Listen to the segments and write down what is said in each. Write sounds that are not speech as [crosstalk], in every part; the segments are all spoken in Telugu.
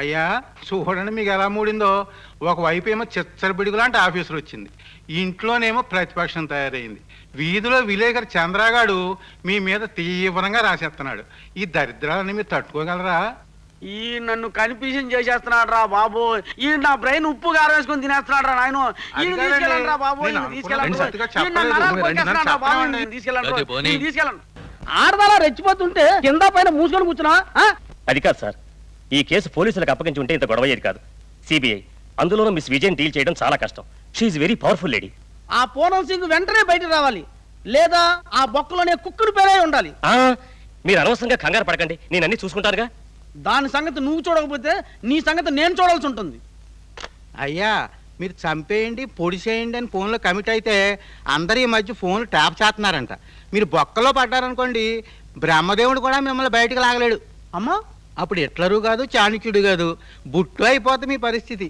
అయ్యా చూడండి మీకు ఎలా మూడిందో. ఒకవైపు ఏమో చిచ్చరపిడుగు లాంటి ఆఫీసర్ వచ్చింది. ఇంట్లోనేమో ప్రతిపక్షం తయారైంది. వీధిలో విలేకరు చంద్రగాడు మీ మీద తీవ్రంగా రాసేస్తున్నాడు. ఈ దరిద్రాలని మీరు తట్టుకోగలరా? ఈ నన్ను కన్ఫ్యూజన్ చేసేస్తున్నాడు రా బాబు. ఈ నా బ్రెయిన్ ఉప్పు కారం వేసుకొని తినేస్తున్నాడు రా నాయన. తీసుకెళ్ళండి. రా బాబు తీసుకెళ్ళండి. తీసుకెళ్ళండి. ఆడదలా రెచ్చిపోతుంటే కింద పైన మూసుకొని కూర్చున్నా అది కాదు సార్. ఈ కేసు పోలీసులకు అప్పగించి ఉంటే ఇంత గొడవ అయ్యేది కాదు సిబిఐ అందులోనూ మిస్ విజయన్ డీల్ చేయడం చాలా కష్టం. షీఈ్ వెరీ పవర్ఫుల్ లేడీ ఆ పూనం సింగ్ వెంటనే బయటకు రావాలి. లేదా ఆ బొక్కలోనే కుక్కుడు పేరే ఉండాలి. మీరు అనవసరంగా కంగారు పడకండి. నేను అన్ని చూసుకుంటానుగా. దాని సంగతి నువ్వు చూడకపోతే నీ సంగతి నేను చూడాల్సి ఉంటుంది. అయ్యా మీరు చంపేయండి పొడిసేయండి అని ఫోన్లో కమిట్ అయితే అందరు ఈ మధ్య ఫోన్ ట్యాప్ చేస్తున్నారంట. మీరు బొక్కలో పడ్డారనుకోండి బ్రహ్మదేవుడు కూడా మిమ్మల్ని బయటకు లాగలేడు. అమ్మా అప్పుడు హిట్లరు కాదు చాణక్యుడు కాదు. బుట్టు అయిపోతుంది మీ పరిస్థితి.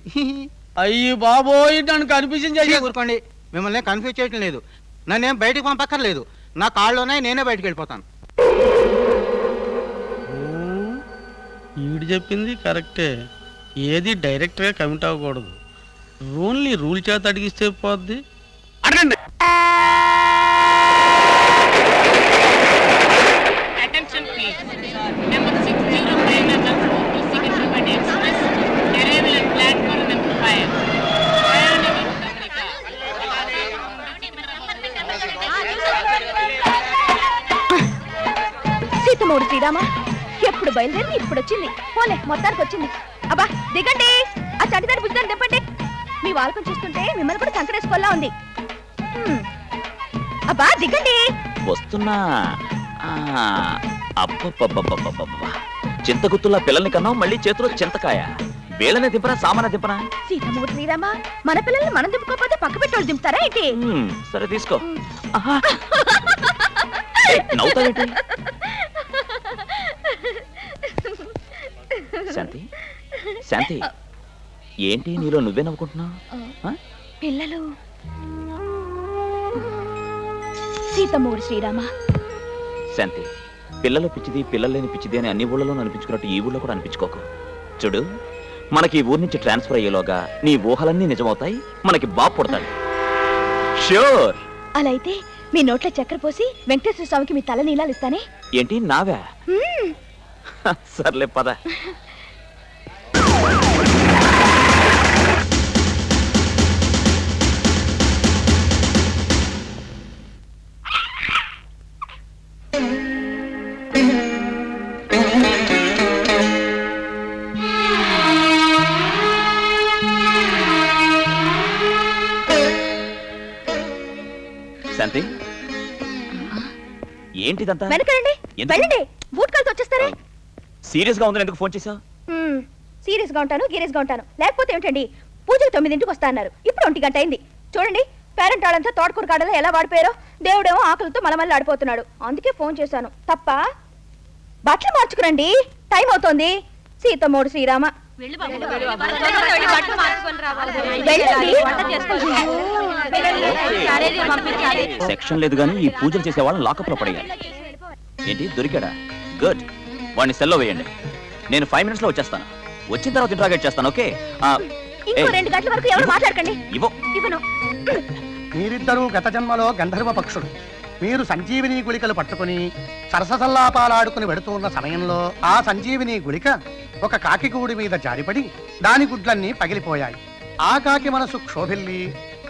అయ్యి బాబోయ్ నన్ను కన్ఫ్యూజన్ చేసే ఊరుకోండి. మిమ్మల్ని కన్ఫ్యూజ్ చేయటం లేదు. నన్నేం బయటకు పంపక్కర్లేదు. నా కాళ్ళలోనే నేనే బయటకు వెళ్ళిపోతాను. ఈడు చెప్పింది కరెక్టే ఏది డైరెక్ట్గా కమిట్ అవ్వకూడదు. ఓన్లీ రూల్ చేత అడిగిస్తే పోద్ది. అడగండి. సీతమూడు శ్రీరామ. ఎప్పుడు బయలుదేరి ఇప్పుడు వచ్చింది పోలే మొత్తానికి వచ్చింది అబ్బా దిగండి. ఆ చంటిదారి బుజ్జిదాన్ని దింపండి మీ వాళ్ళకం చూస్తుంటే మిమ్మల్ని కూడా సంకరేసుకోవాలా ఉంది. హ్మ్. అబ్బా దిగండి. వస్తున్నా. ఆ, అబ్బబ్బబ్బబ్బబ్బబ్బబ్బ. చింతగుత్తులా పిల్లల్ని కన్నావు మళ్ళీ చేతిలో చింతకాయ. వేళనే దింపరా సామాన దింపరా? సీతమూడు శ్రీరామ మన పిల్లల్ని మనం దింపుకోకపోతే పక్క పెట్టోళ్ళు దింపుతారా ఏంటి? మ్మ్, సరే తీసుకో. ఆహా. నవ్వుతావేంటి? శాంతి శాంతి ఏంటి నీలో నువ్వే నవ్వుకుంటున్నావు? పిల్లలు. సీతమూడు శ్రీరామ. శాంతి పిల్లలు పిచ్చిది పిల్లలు లేని పిచ్చిది అని అన్ని ఊళ్ళలో అనిపించుకున్నట్టు ఈ ఊళ్ళో కూడా అనిపించుకోకు. చూడు మనకి ఈ ఊరి నుంచి ట్రాన్స్ఫర్ అయ్యేలోగా నీ ఊహలన్నీ నిజమవుతాయి మనకి బాబు పుడతాడు. షూర్ అలా అయితే మీ నోట్లో చక్కెర పోసి వెంకటేశ్వర స్వామికి మీ తల నీలాలు ఇస్తానే? ఏంటి నావా. సర్లే పద. [laughs] ఏంటిదంతా వెనకరండి ఎందుకు? వెళ్ళండి. బూట్ కాల్తో వచ్చేస్తారే? సీరియస్గా ఉందని ఎందుకు ఫోన్ మ్మ్. సీరియస్గా ఉంటాను గీరియస్గా ఉంటాను. లేకపోతే ఏమిటండి? పూజకు తొమ్మిదింటికి వస్తా అన్నారు. ఇప్పుడు ఒంటి గంట అయింది. చూడండి పేరెంట్ వాళ్ళంతా తోటకూర కాడలో ఎలా వాడిపోయారో దేవుడేమో ఆకలితో మలమల్లి ఆడిపోతున్నాడు. అందుకే ఫోన్ చేశాను. తప్ప బట్టలు మార్చుకురండి. టైం అవుతోంది. సీతమ్మోడు శ్రీరామ. సెక్షన్ లేదు కానీ ఈ పూజలు చేసే వాళ్ళని లాకప్లో పడేయాలి. ఏంటి? దొరికాడా? గుడ్ వాడిని సెల్లో వేయండి. నేను ఫైవ్ మినిట్స్లో వచ్చేస్తాను. వచ్చిన తర్వాత ఇంట్రాగేట్ చేస్తాను ఓకే ఆ, ఇంకో ఏయ్, రెండు గంటల వరకు ఎవరు ఇవ్వు. మాట్లాడకండి. ఇవ్వు. ఇవ్వను. మీరిద్దరూ గత జన్మలో గంధర్వ పక్షులు మీరు సంజీవిని గుళికలు పట్టుకుని సరససల్లాపాలాడుకుని వెడుతున్న సమయంలో ఆ సంజీవిని గుళిక ఒక కాకి గూడి మీద జారిపడి దాని గుడ్లన్నీ పగిలిపోయాయి. ఆ కాకి మనసు క్షోభిల్లి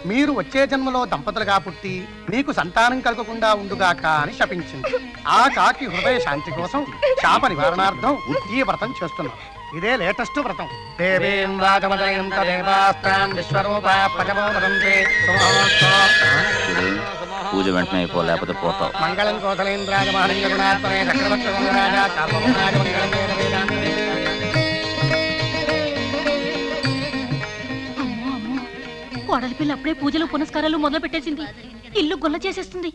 మీరు వచ్చే జన్మలో దంపతులుగా పుట్టి మీకు సంతానం కలగకుండా ఉండుగాక అని శపించింది. ఆ కాకి హృదయ శాంతి కోసం శాప నివారణార్థం ఈ వ్రతం చేస్తున్నారు ఇదే లేటెస్ట్ వ్రతం. దేవేం రాజమదయం తదేవాస్త్రాం విశ్వరూపా చూడు, పూజ వెంటనే అయిపో లేకపోతే పోతావు. మంగళం కోసలేంద్రాయ మహనీయ గుణాత్మనే చక్రవర్తి రాజా కోడలి పిల్ల అప్పుడే పూజలు పునస్కారాలు మొదలు పెట్టేసింది. ఇల్లు గొల్ల చేసేస్తుంది.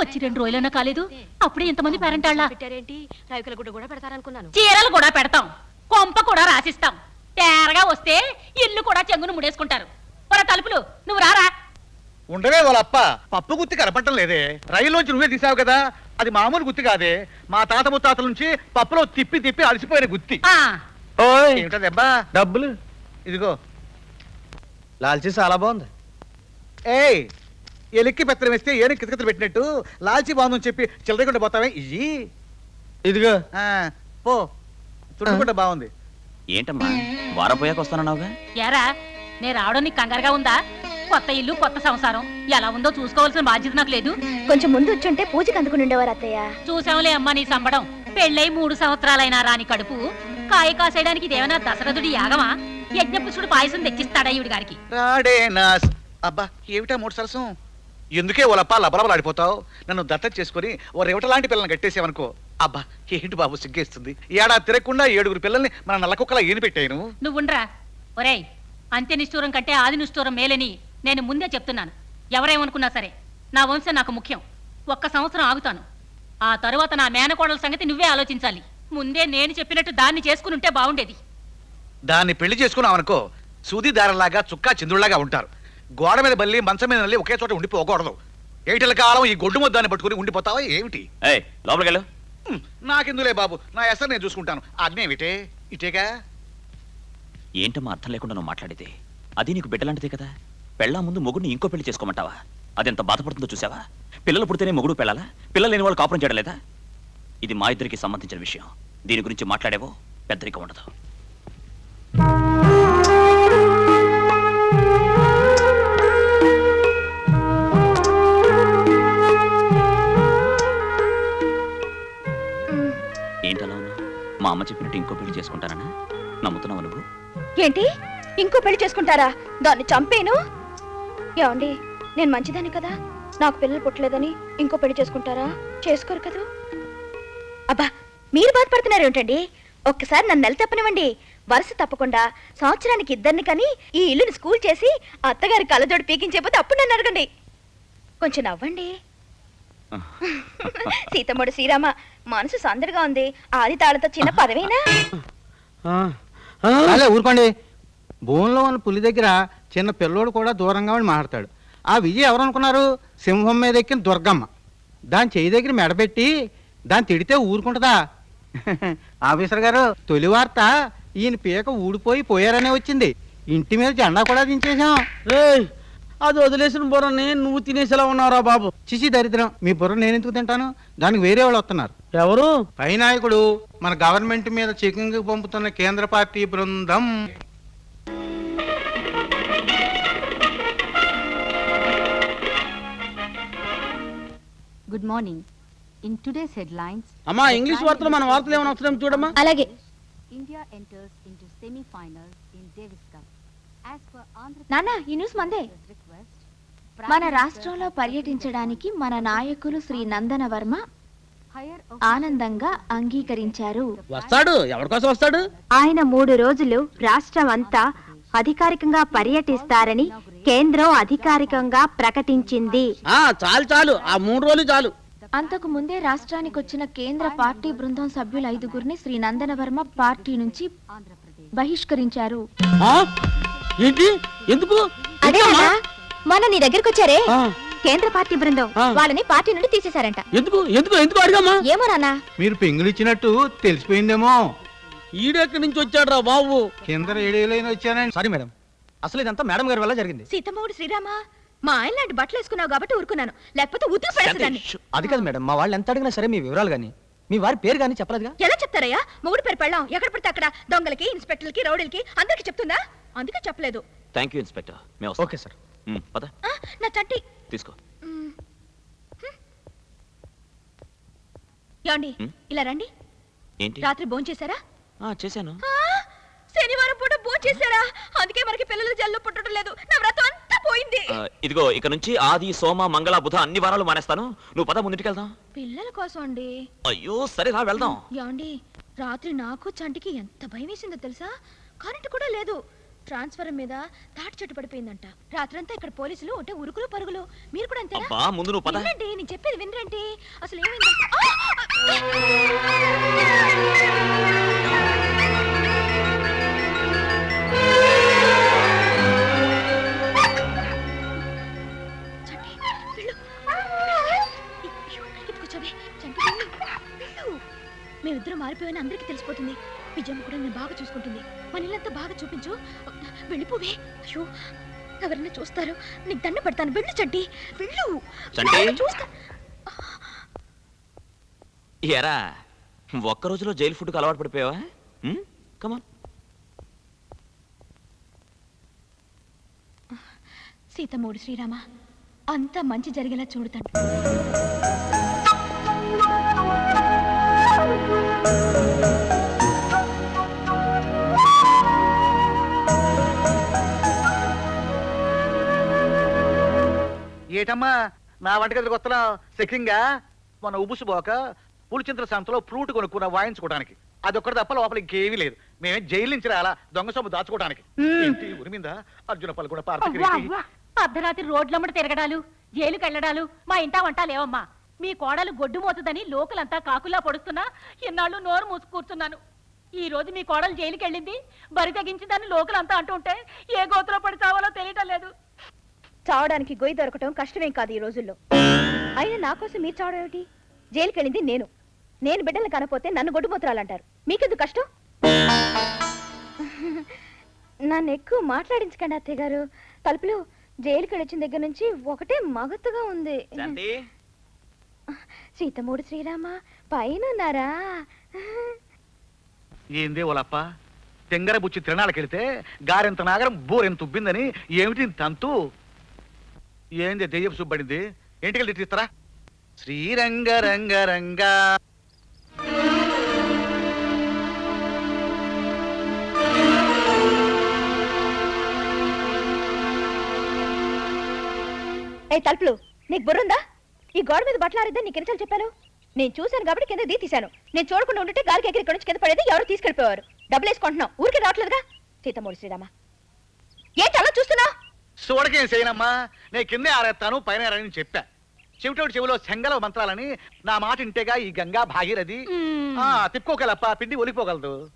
వచ్చి రెండు రోజులైనా కాలేదు. అప్పుడే ఇంతమంది పేరెంటాళ్ళ? పెట్టారేంటి? రవికల గుడ్డ కూడా పెడతారనుకున్నాను. చీరలు కూడా పెడతాం. కొంప కూడా రాసిస్తాం. తేరగా వస్తే ఇల్లు కూడా చెంగును ముడేసుకుంటారు. పొర తలుపులు నువ్వు రారా? ఉండవే వాళ్ళప్ప. పప్పు గుత్తి కనపడటం లేదే. రైల్లోంచి నువ్వే తీసావు కదా. అది మామూలు గుత్తి కాదే. మా తాత ముత్తాతల నుంచి పప్పులో తిప్పి తిప్పి అలసిపోయిన గుత్తి. ఆ. ఓయ్. ఏమిటా దెబ్బ? డబ్బులు. ఇదిగో. లాల్చీ చాలా బాగుంది. ఏయ్ ఎలిక్కి పెత్తనం వేస్తే ఏను కితకితలు పెట్టినట్టు లాల్చి బాగుందని చెప్పి చిల్లరకుండా పోతావే? ఇయ్యి. ఇదిగో. ఆ, పో. తుట్టుకుంటే బాగుంది. ఏంటమ్మా? వారం పోయాక వస్తానన్నావుగా? ఎరా నేను రావడం నీకు కంగారుగా ఉందా? కొత్త ఇల్లు కొత్త సంసారం. ఎలా ఉందో చూసుకోవాల్సిన బాధ్యత నాకు లేదు. కొంచెం ముందు వచ్చుంటే పూజకి అందుకుని ఉండేవారు అత్తయ్య. చూసాంలే అమ్మా నీ సంబడం. పెళ్ళై మూడు సంవత్సరాలైనా రాని కడుపు. కాయ కాసేయడానికి ఇదేమన్నా దశరథుడి యాగమా? యజ్ఞపుష్పుడు పాయసం తెచ్చిస్తాడా ఈవిడి గారికి? రాడే అబ్బా ఏమిటా మూడు సరసం? ఎందుకే ఓలప్ప లబలబలాడిపోతావు? నన్ను దత్తత చేసుకుని ఓ రేవట లాంటి పిల్లల్ని కట్టేసావనుకో. అబ్బా ఏంటి బాబు సిగ్గేస్తుంది? ఏడా తిరగకుండా ఏడుగురు పిల్లల్ని మన నల్లకుక్కలా ఏని పెట్టాను నువ్వుండ్రా. ఒరేయ్ అంత్య నిష్ఠూరం కంటే ఆది నిష్ఠూరం మేలని నేను ముందే చెప్తున్నాను. ఎవరేమనుకున్నా సరే నా వంశం నాకు ముఖ్యం. ఒక్క సంవత్సరం ఆగుతాను. ఆ తరువాత నా మేనకోడల సంగతి నువ్వే ఆలోచించాలి. ముందే నేను చెప్పినట్టు దాన్ని చేసుకుని ఉంటే బాగుండేది. దాన్ని పెళ్ళి చేసుకున్నావనుకో సూది దారలాగా చుక్కా చంద్రులాగా ఉంటారు. గోడ మీద బల్లి మంచం మీద నల్లి ఒకే చోట ఉండిపోకూడదు. ఏటిల కాలం ఈ గొడ్డు ముద్దాన్ని పట్టుకుని ఉండిపోతావా ఏమిటి? ఏయ్ లోపలికి వెళ్ళు హ్మ్, నాకెందులే బాబు? నా ఎసరు నేను చూసుకుంటాను. ఆజ్ఞ ఇటేగా ఏంటమ్మా అర్థం లేకుండా నువ్వు మాట్లాడితే? అది నీకు బిడ్డలాంటిదే కదా? పెళ్ళా ముందు మొగుడిని ఇంకో పెళ్ళి చేసుకోమంటావా? అదెంత బాధపడుతుందో చూసావా? పిల్లలు పుడితేనే మొగుడు పెళ్ళాలా? పిల్లలు లేని వాళ్ళు కాపురం చేయడం లేదా? ఇది మా ఇద్దరికి సంబంధించిన విషయం. దీని గురించి మాట్లాడేవో పెద్దరికం ఉండదు. మా అమ్మ చెప్పినట్టు ఇంకో పెళ్ళి చేసుకుంటానన్నా? నమ్ముతున్నావు నువ్వు? ఏంటి? ఇంకో పెళ్ళి చేసుకుంటారా? దాన్ని చంపేను? ఏమండి నేను మంచిదాన్ని కదా? నాకు పిల్లలు పుట్టలేదని ఇంకో పెళ్ళి చేసుకుంటారా? చేసుకోరు కదా? అబ్బా మీరు బాధపడుతున్నారు ఏమిటండి? ఒక్కసారి నన్ను నెల తప్పనివ్వండి. వరుస తప్పకుండా సంవత్సరానికి ఇద్దరిని కానీ ఈ ఇల్లుని స్కూల్ చేసి అత్తగారి కళ్ళజోడు పీకించేపోతే అప్పుడు నన్ను అడగండి. కొంచెం నవ్వండి. [laughs] సీతమ్మడు శ్రీరామ మనసు సందడిగా ఉంది. ఆది తాళతో చిన్న పదవేనా? అలే ఊరుకోండి. భూమిలో ఉన్న పులి దగ్గర చిన్న పిల్లోడు కూడా దూరంగా ఉండి మాట్లాడతాడు. ఆ విజయ్ ఎవరు అనుకున్నారు సింహం మీద ఎక్కిన దుర్గమ్మ. దాని చెయ్యి దగ్గర మెడబెట్టి దాన్ని తిడితే ఊరుకుంటుందా? [laughs] ఆఫీసర్ గారు. తొలి వార్త ఈయన పీక ఊడిపోయి పోయారనే వచ్చింది. ఇంటి మీద జెండా కూడా దించేశాం. రేయ్ అది వదిలేసిన బుర్రని నువ్వు తినేసేలా ఉన్నావురా బాబు. చిచి దరిద్రం. మీ బుర్ర నేను ఎందుకు తింటాను? దానికి వేరే వాళ్ళు వస్తున్నారు. ఎవరు? పై నాయకుడు మన గవర్నమెంట్ మీద చెకింగ్ పంపుతున్న కేంద్ర పార్టీ బృందం. Good morning. In today's headlines, అమ్మా ఇంగ్లీష్ వార్తలు మన వార్తలు ఏమైనా వస్తున్నాయి చూడమ్మా. అలాగే. India enters into semi-finals in Davis Cup. As నాన్న ఈ న్యూస్ మందే. మన రాష్ట్రంలో పర్యటించడానికి మన నాయకులు శ్రీ నందన వర్మ ఆనందంగా అంగీకరించారు. వస్తాడు వస్తాడు? ఆయన మూడు రోజులు రాష్ట్రం అంతా అధికారికంగా పర్యటిస్తారని కేంద్రం అధికారికంగా ప్రకటించింది. ఆ చాలు చాలు. ఆ మూడు రోజులు చాలు. అంతకు ముందే రాష్ట్రానికి వచ్చిన కేంద్ర పార్టీ బృందం సభ్యుల ఐదుగురిని శ్రీ నందన వర్మ పార్టీ నుంచి. బహిష్కరించారు? ఏంటి? ఎందుకు? అదే మన నీ దగ్గరకు వచ్చారే. ఆ, కేంద్ర పార్టీ బృందం. ఆ. వాళ్ళని పార్టీ నుండి తీసేశారంట. ఎందుకు? ఎందుకు? ఎందుకు అడిగమ్మా? ఏమో నాన్న. మీరు పెంగులు ఇచ్చినట్టు తెలిసిపోయిందేమో. ఈడెక్కడి నుంచి వచ్చాడు రా బాబు? కింద రేడియోలైన వచ్చానండి సారీ మేడం. అసలు ఇదంతా మేడం గారి వల్ల జరిగింది. సీతమ్మగుడు శ్రీరామ మా ఆయన లాంటి బట్టలు వేసుకున్నావు కాబట్టి ఊరుకున్నాను. లేకపోతే ఉతికి పడేసేదాన్ని అది కాదు మేడం. మా వాళ్ళు ఎంత అడిగినా సరే మీ వివరాలు కానీ మీ వారి పేరు కానీ చెప్పలేదుగా? ఎలా చెప్తారయ్యా? మొగుడు పేరు పెళ్ళాం. ఎక్కడ పడితే అక్కడ దొంగలకి ఇన్స్పెక్టర్లకి రౌడీలకి అందరికి చెప్తుందా? అందుకే చెప్పలేదు. థ్యాంక్ యూ ఇన్స్పెక్టర్ మేము. ఓకే సార్ పద. నా చట్టి తీసుకో. ఏమండి హ్మ్? ఇలా రండి. ఏంటి? రాత్రి భోంచేశారా ఆ, చేశాను. ఆ, శనివారం పూట భోంచేశారా అందుకే మనకి పిల్లలు జల్లు పుట్టడం లేదు. నా వ్రతం పోయింది. ఆ, ఇదిగో ఇక నుంచి ఆది సోమ మంగళ బుధ అన్ని వారాలు మానేస్తాను. నువ్వు పద ముందుకు వెళ్దాం పిల్లల కోసం అండి. అయ్యో సరే రా వెళ్దాం. ఏమండి రాత్రి నాకు చంటికి ఎంత భయం వేసిందో తెలుసా? కరెంటు కూడా లేదు. ట్రాన్స్ఫర్ మీద తాటి చెట్టు పడిపోయిందంట. రాత్రంతా ఇక్కడ పోలీసులు ఉంటే ఉరుకులు పరుగులు. మీరు కూడా అంతేనా? అబ్బా ముందు నువ్వు పద. వినండి నేను చెప్పేది వినరండి. అసలు ఏమైంది? ఆ! మేమిద్దరం మారిపోయాని అందరికీ తెలిసిపోతుంది. విజయమ్మ కూడా నేను బాగా చూసుకుంటుంది. మన ఇల్లంతా బాగా చూపించు. వెళ్ళిపోవే అయ్యో ఎవరైనా చూస్తారు. నీకు దండ పెడతాను. వెళ్ళు చంటి. వెళ్ళు. చూస్తా. ఎరా ఒక్క రోజులో జైలు ఫుడ్కి అలవాటు పడిపోయావా? కమాన్ సీతమ్మోడు శ్రీరామ అంతా మంచి జరిగేలా చూడుతాను ఏటమ్మా నా వంటగదికి వస్తున్నావు? సెకింగా మన ఉబుసు పోక పులిచింతల సంతలో ఫ్రూట్ కొనుక్కున్న వాయించుకోవడానికి. అది ఒక్కటి తప్ప లోపల ఇంకేమీ లేదు. మేమే జైలు నుంచి రాలా దొంగ సొమ్ము దాచుకోవడానికి. ఏంటి ఉరిమిందా అర్జున పలు కూడా. అర్ధరాత్రి రోడ్లమ్మట తిరగడాలు జైలుకి వెళ్ళడాలు మా ఇంటా వంట లేవమ్మా. మీ కోడలు గొడ్డు మోతుందని లోకలంతా కాకులా పొడుస్తున్నా ఇన్నాళ్ళు నోరు మూసు కూర్చున్నాను. ఈ రోజు మీ కోడలు జైలుకి వెళ్ళింది బరి తెగించిందని లోకలంతా అంటుంటే ఏ గోతులో పడి చావాలో తెలియటం లేదు. చావడానికి గొయ్యి దొరకటం కష్టమేం కాదు ఈ రోజుల్లో. అయినా నా కోసం మీరు చావడం ఏమిటి? జైలుకి వెళ్ళింది నేను. నేను బిడ్డలు కనపోతే నన్ను గొడ్డుమూత్రాలంటారు మీకెందుకు కష్టం? నన్ను ఎక్కువ మాట్లాడించకండి అత్తయ్య గారు. తలుపులు జైలుకి వచ్చిన దగ్గర నుంచి ఒకటే మగతుగా ఉంది. శాంతి. సీతమూడు శ్రీరామ పైన ఉన్నారా? ఏందే ఓలప్ప? తెంగర బుచ్చి తిరణాలకెళ్తే గారెంత నాగరం బోరెంత ఉబ్బిందని ఏమిటి తంతు? ఏంది దెయ్యపు సుబ్బడింది ఏంటికెళ్ళి తీస్తారా శ్రీరంగ రంగ రంగ ఏ తలుపులు నీకు బుర్రుందా? ఈ గోడ మీద బట్టలు ఆరిద్దని నీకు ఎన్నిసార్లు చెప్పాను? నేను చూశాను కాబట్టి కింద దీ తీశాను నేను చూడకుండా ఉంటే గాలికి ఎగిరి ఇక్కడి నుంచి కింద పడేది ఎవరు తీసుకెళ్ళిపోయారు డబ్బులు వేసుకుంటున్నావు. ఊరికి రావట్లేదుగా? సీతమూడి శ్రీరామ. ఏంటి అలా చూస్తున్నావు? చూడకేం చేయనమ్మా? నేను కిందే ఆరేస్తాను పైన ఆరని చెప్పా. చెవిటోటి చెవిలో సెంగల మంత్రాలని నా మాట ఇంటేగా ఈ గంగా భాగీరథి. ఆ, తిప్పుకోగలప్ప పిండి ఒలిపోగలదు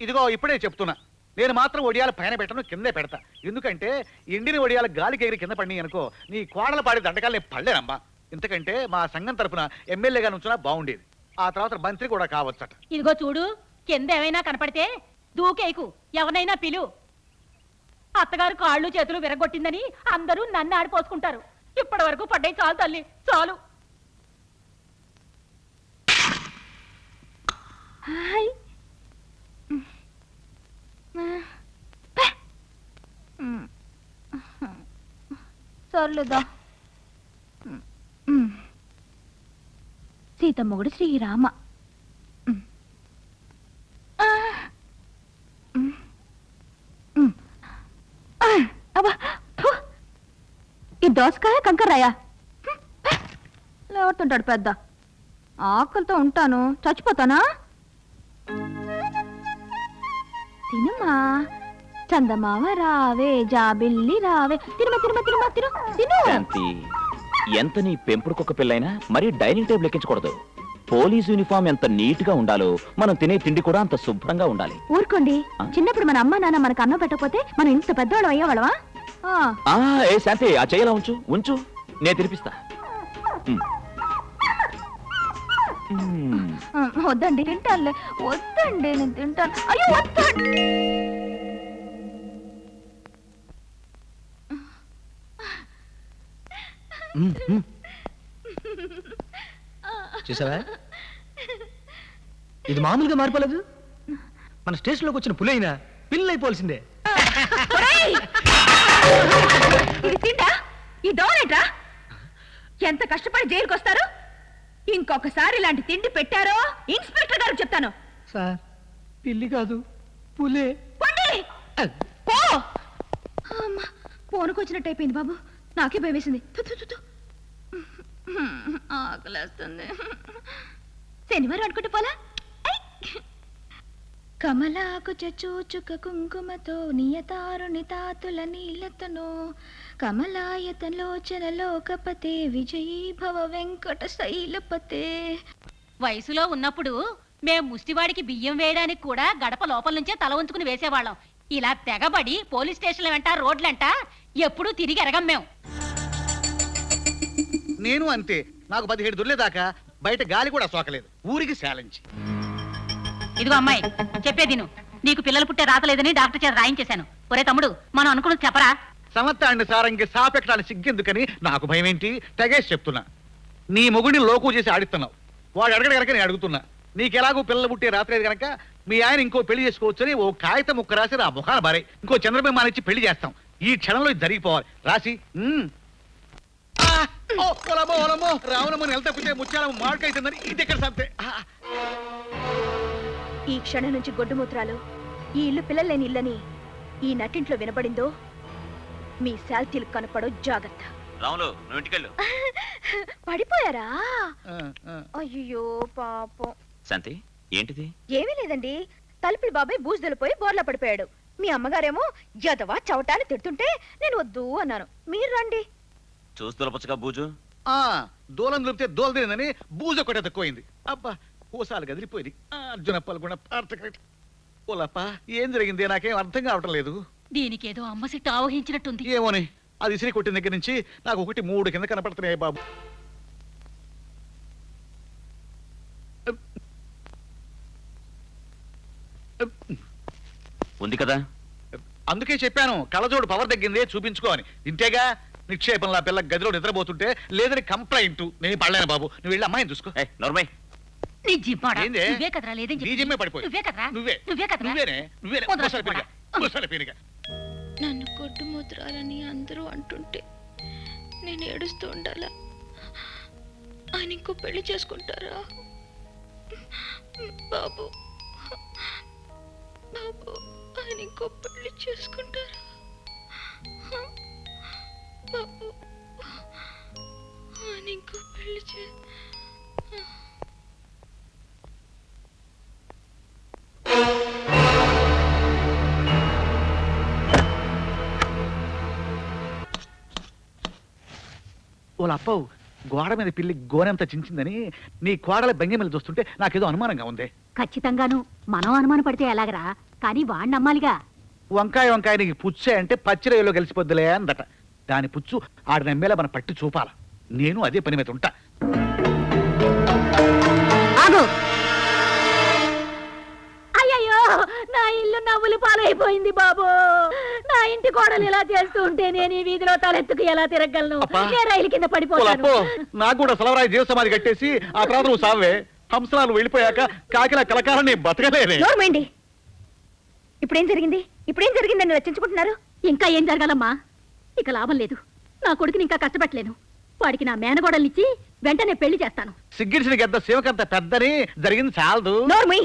ఇదిగో ఇప్పుడే చెప్తున్నా. నేను మాత్రం ఒడియాలు పైన పెట్టను కిందే పెడతా. ఎందుకంటే ఎండిన ఒడియాలు గాలికి ఎగిరి కింద పడినాయి అనుకో నీ కోడలు పాడి దండకాలు నేను పడలేనమ్మా. ఎందుకంటే మా సంఘం తరపున ఎమ్మెల్యేగా నుంచున్నా బాగుండేది. ఆ తర్వాత మంత్రి కూడా కావచ్చట. ఇదిగో చూడు కింద ఏమైనా కనపడితే దూకేకు ఎవరైనా పిలు. అత్తగారు కాళ్ళు చేతులు విరగొట్టిందని అందరూ నన్ను ఆడిపోసుకుంటారు. ఇప్పటి వరకు పడ్డాయి చాలు తల్లి చాలు. హాయ్. సర్లేదా. సీతమ్మగుడు శ్రీరామ. ఈ దోసకాయ కంకర్రాయా. లేవడుతుంటాడు పెద్ద. ఆకలితో ఉంటాను. చచ్చిపోతానా? తినమ్మా చందమామ రావే జాబిల్లి రావే. తినమ తినమ తినమ తిను తిను. శాంతి ఎంత నీ పెంపుడు కుక్క పిల్లైనా మరీ డైనింగ్ టేబుల్ ఎక్కించకూడదు. పోలీస్ యూనిఫామ్ ఎంత నీట్గా ఉండాలో మనం తినే తిండి కూడా అంత శుభ్రంగా ఉండాలి. ఊరుకోండి. చిన్నప్పుడు మన అమ్మ నాన్న మనకు అన్నం పెట్టకపోతే మనం ఇంత పెద్దవాళ్ళం అయ్యేవాళ్ళవా ఆ. ఏ శాంతి ఆ చేయలా ఉంచు? ఉంచు. నేను తినిపిస్తా. ఉమ్. వద్దండి తింటానులే. వద్దండి నేను తింటాను. అయ్యో వద్దండి! చూసావా? ఇది మామూలుగా మారిపోలేదు. మన స్టేషన్లోకి వచ్చిన పులైనా పిల్లలు అయిపోవాల్సిందే ఒరేయ్! ఇది తిండా ఈ డోనేట్రా ఎంత కష్టపడి జైలుకి వస్తారు ఇంకొకసారి ఇలాంటి తిండి పెట్టారో? ఇన్స్పెక్టర్ గారికి చెప్తాను. సార్ పిల్లి కాదు పులే. పండి! పో! అమ్మా పోనుకొచ్చినట్టు అయిపోయింది బాబు. నాకే భయం వేసింది. ఆకలేస్తుంది. శనివారం అనుకుంటే పోలా! కమలాకు చూచుక కుంకుమతో నియతారుని తాతుల నీలతను కమలాయతలోచన లోకపతే విజయీ భవ వెంకట శైలపతే. వయసులో ఉన్నప్పుడు మేం ముష్టివాడికి బియ్యం వేయడానికి కూడా గడప లోపల నుంచే తల ఉంచుకుని వేసేవాళ్ళం. ఇలా తెగబడి పోలీస్ స్టేషన్ల వెంట రోడ్లంట ఎప్పుడూ తిరిగి ఎరగం మేము నేను అంతే. నాకు పదిహేడు దొర్లేదాకా బయట గాలి కూడా సోకలేదు. ఊరికి శాలించి. ఇదిగో అమ్మాయి చెప్పేది నువ్వు నీకు పిల్లలు పుట్టే రాతలేదని డాక్టర్ చేత రాయించేశాను. ఒరే తమ్ముడు మనం అనుకున్నది చెప్పరా? సమత్తాండి సార్ ఇంక సాపెక్కడానికి సిగ్గెందుకని నాకు భయం ఏంటి తెగేసి చెప్తున్నా. నీ మొగుడిని లోకు చేసి ఆడిస్తున్నావు. వాడు అడగడు కనుక నేను అడుగుతున్నా. నీకెలాగో పిల్లలు పుట్టే రాత్రేది కనుక మీ ఆయన ఇంకో పెళ్ళి చేసుకోవచ్చని ఓ కాగితం ముక్క రాసి నా ముఖాలు బారే. ఇంకో చంద్రబింబాన్ని ఇచ్చి పెళ్ళి చేస్తాం. ఈ క్షణంలో ఇది జరిగిపోవాలి. రాసి. ఉమ్. ఆ! రావణమ్మని తప్పితే ముచ్చాలమ్మ మాడికైతుందని ఇది ఎక్కడ సంతే ఈ క్షణం నుంచి గొడ్డుమూత్రాలు ఈ ఇల్లు పిల్లలేని ఇల్లని ఈ నటింట్లో వినపడిందో మీ శాల్తీలు కనపడో జాగ్రత్త. రాములు నువ్వు ఇంటికెళ్ళు. [laughs] పడిపోయారా. అయ్యో పాపం. శాంతి ఏంటిది? ఏమీ లేదండి. తలుపులు బాబాయ్ బూజుదలిపోయి బోర్లా పడిపోయాడు. మీ అమ్మగారేమో యదవా చవటాన్ని తిడుతుంటే నేను వద్దు అన్నాను. మీరు రండి. చూసి దులపచ్చుగా బూజు? ఆ దూలం దొరికితే దూల తినదని బూజ కొట్టే తక్కువైంది. అబ్బా ఓసాలు గదిలిపోయింది. ఆ, అర్జున పల్గొండ పార్థకరేట్. ఓలప్ప ఏం జరిగింది? నాకేం అర్థం కావటం లేదు. దీనికేదో అమ్మ సిట్టు ఆవహించినట్టుంది. ఏమోని అది ఇసిరి కొట్టిన దగ్గర నుంచి నాకు ఒకటి మూడు కింద కనపడుతున్నాయి బాబు. ఉంది కదా? అందుకే చెప్పాను కళ్ళజోడు పవర్ తగ్గిందే చూపించుకో అని. ఇంతేగా నిక్షేపంలా పిల్ల గదిలో నిద్రపోతుంటే లేదని కంప్లైంట్ నేను పడలేను బాబు. నువ్వు వెళ్ళి అమ్మాయిని చూసుకో. నోర్మై. నీ జిమ్మాడా? ఏందే? నువ్వే కదరా లేదని నీ చెప్పింది. జిమ్మే పడిపోయి. నువ్వే కదరా? నువ్వే. నువ్వే కదరా? నువ్వేనే? నువ్వేనే? నన్ను కొట్టు ముద్రాలని అందరూ అంటుంటే నేను ఏడుస్తూ ఉండాలా? ఆయన ఇంకో పెళ్ళి చేసుకుంటారా? బాబు బాబు ఆయన ఇంకో పెళ్ళి చేసుకుంటారా? బాబు ఆయన ఇంకో పెళ్ళి చే ఓ అప్పవు గోడ మీద పిల్లి గోనెంత చించిందని నీ కోడల భంగిమలు చూస్తుంటే నాకేదో అనుమానంగా ఉంది. ఖచ్చితంగాను మనం అనుమాన పడితే ఎలాగరా? కానీ వాడిని నమ్మాలిగా. వంకాయ వంకాయ నీకు పుచ్చే అంటే పచ్చిరయ్యలో కలిసిపోద్దులే అందట. దాని పుచ్చు ఆడ నమ్మేలా మన పట్టి చూపాల. నేను అదే పని మీద ఉంటా. ఇంటి కోడలు ఇలా చేస్తూ ఉంటే నేను ఈ వీధిలో తలెత్తుకు ఎలా తిరగలను. నేను రైలు కింద పడిపోతాను? నాకు కూడా సలవరాయి జీవ సమాధి కట్టేసి ఆ తర్వాత నువ్వు సావే. హంసలాలు వెళ్ళిపోయాక కాకిలా కలకాలని బతకలేనే. నోర్మైండి ఇప్పుడేం జరిగింది? ఇప్పుడేం జరిగిందని రచించుకుంటున్నారు? ఇంకా ఏం జరగాలమ్మా? ఇక లాభం లేదు. నా కొడుకుని ఇంకా కష్టపెట్టలేను. వాడికి నా మేనగోడల్నిచ్చి వెంటనే పెళ్ళి చేస్తాను. సిగ్గిడిసిన గద్ద శివకంత పెద్దని జరిగింది చాలదు. నోర్మై